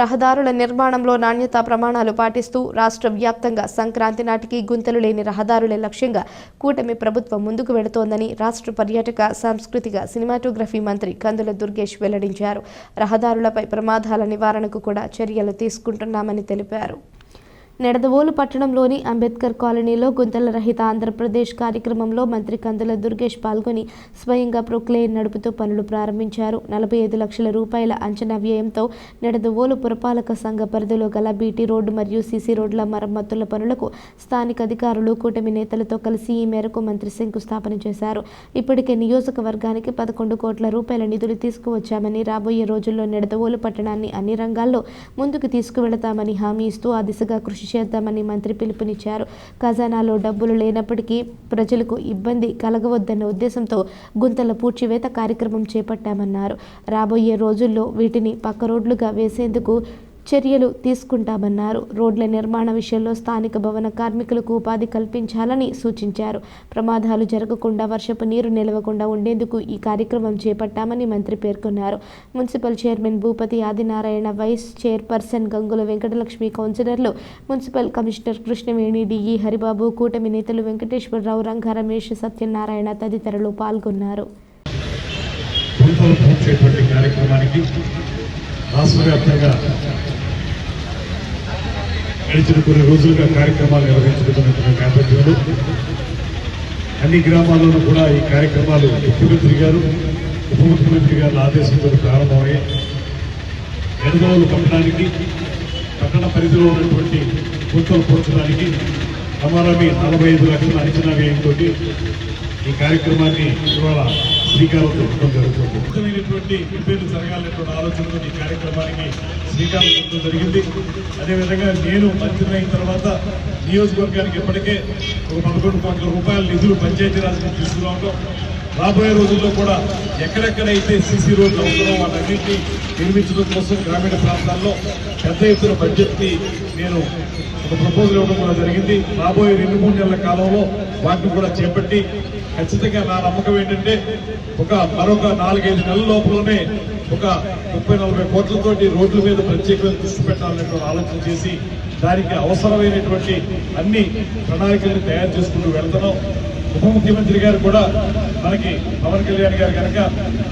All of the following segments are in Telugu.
రహదారుల నిర్మాణంలో నాణ్యతా ప్రమాణాలు పాటిస్తూ రాష్ట్ర వ్యాప్తంగా సంక్రాంతి నాటికి గుంతలు లేని రహదారులే లక్ష్యంగా కూటమి ప్రభుత్వం ముందుకు వెళుతోందని రాష్ట్ర పర్యాటక సాంస్కృతిక సినిమాటోగ్రఫీ మంత్రి కందుల దుర్గేష్ వెల్లడించారు. రహదారులపై ప్రమాదాల నివారణకు కూడా చర్యలు తీసుకుంటున్నామని తెలిపారు. నెడదవోలు పట్టణంలోని అంబేద్కర్ కాలనీలో గుంతల రహిత ఆంధ్రప్రదేశ్ కార్యక్రమంలో మంత్రి కందుల దుర్గేష్ పాల్గొని స్వయంగా ప్రొక్లేన్ నడుపుతూ పనులు ప్రారంభించారు. నలభై ఐదు లక్షల రూపాయల అంచనా వ్యయంతో నెడదవోలు పురపాలక సంఘ పరిధిలో గల బీటీ రోడ్డు మరియు సీసీ రోడ్ల మరమ్మతుల పనులకు స్థానిక అధికారులు కూటమి నేతలతో కలిసి ఈ మేరకు మంత్రి శంకుస్థాపన చేశారు. ఇప్పటికే నియోజకవర్గానికి పదకొండు కోట్ల రూపాయల నిధులు తీసుకువచ్చామని రాబోయే రోజుల్లో నెడదవోలు పట్టణాన్ని అన్ని రంగాల్లో ముందుకు తీసుకువెళతామని హామీ ఇస్తూ ఆ దిశగా కృషి చేద్దామని మంత్రి పిలుపునిచ్చారు. ఖజానాలో డబ్బులు లేనప్పటికీ ప్రజలకు ఇబ్బంది కలగవద్దన్న ఉద్దేశంతో గుంతల పూడ్చివేత కార్యక్రమం చేపట్టామన్నారు. రాబోయే రోజుల్లో వీటిని పక్క రోడ్లుగా వేసేందుకు చర్యలు తీసుకుంటామన్నారు. రోడ్ల నిర్మాణ విషయంలో స్థానిక భవన కార్మికులకు ఉపాధి కల్పించాలని సూచించారు. ప్రమాదాలు జరగకుండా వర్షపు నీరు నిలవకుండా ఉండేందుకు ఈ కార్యక్రమం చేపట్టామని మంత్రి పేర్కొన్నారు. Municipal chairman Bhupathi Adinarayana vice chairperson Gangula Venkatalakshmi కౌన్సిలర్లు municipal commissioner Krishnaveni DE Haribabu కూటమి నేతలు వెంకటేశ్వరరావు రంగా రమేష్ సత్యనారాయణ తదితరులు పాల్గొన్నారు. కార్యక్రమానికి రాష్ట్ర వ్యాప్తంగా గడిచిన కొన్ని రోజులుగా కార్యక్రమాలు నిర్వహించుకుంటున్న నేపథ్యంలో అన్ని గ్రామాల్లోనూ కూడా ఈ కార్యక్రమాలు ముఖ్యమంత్రి గారు ఉప ముఖ్యమంత్రి గారి ఆదేశంతో ప్రారంభమయ్యాయి. ఎడదోలు పట్టడానికి పట్టణ పరిధిలో ఉన్నటువంటి గుంతలు పోర్చడానికి అమరామి నలభై ఐదు లక్షల అంచనా వ్యయంతో ఈ కార్యక్రమాన్ని ఇవాళ శ్రీకారం చుట్టడం జరుగుతుంది. ఉత్తమమైనటువంటి రిపేర్లు జరగాలనేటువంటి ఆలోచనతో ఈ కార్యక్రమానికి శ్రీకారం చుట్టడం జరిగింది. అదేవిధంగా నేను మంత్రి అయిన తర్వాత నియోజకవర్గానికి ఇప్పటికే ఒక పదకొండు కోట్ల రూపాయల నిధులు పంచాయతీరాజ్ నుంచి తీసుకురావడం రాబోయే రోజుల్లో కూడా ఎక్కడెక్కడైతే సీసీ రోడ్లు అవసరమో వాటన్నింటినీ నిర్మించడం కోసం గ్రామీణ ప్రాంతాల్లో పెద్ద ఎత్తున బడ్జెట్ని నేను ఒక ప్రపోజల్ ఇవ్వడం కూడా జరిగింది. రాబోయే రెండు మూడు నెలల కాలంలో వాటిని కూడా చేపట్టి ఖచ్చితంగా నా నమ్మకం ఏంటంటే ఒక మరొక నాలుగైదు నెలల లోపలనే ఒక ముప్పై నలభై కోట్లతోటి రోడ్ల మీద ప్రత్యేకమైన దృష్టి పెట్టాలనేటువంటి ఆలోచన చేసి దానికి అవసరమైనటువంటి అన్ని ప్రణాళికలను తయారు చేసుకుంటూ వెళ్తున్నాం. ఉప ముఖ్యమంత్రి గారు కూడా మనకి పవన్ కళ్యాణ్ గారు కనుక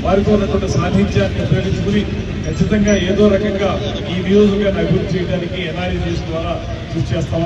వారితో ఉన్నటువంటి సాన్నిధ్యాన్ని ఉపయోగించుకుని ఖచ్చితంగా ఏదో రకంగా ఈ నియోజకవర్గాన్ని అభివృద్ధి చేయడానికి ఎన్ఆర్ఈ ద్వారా కృషి చేస్తా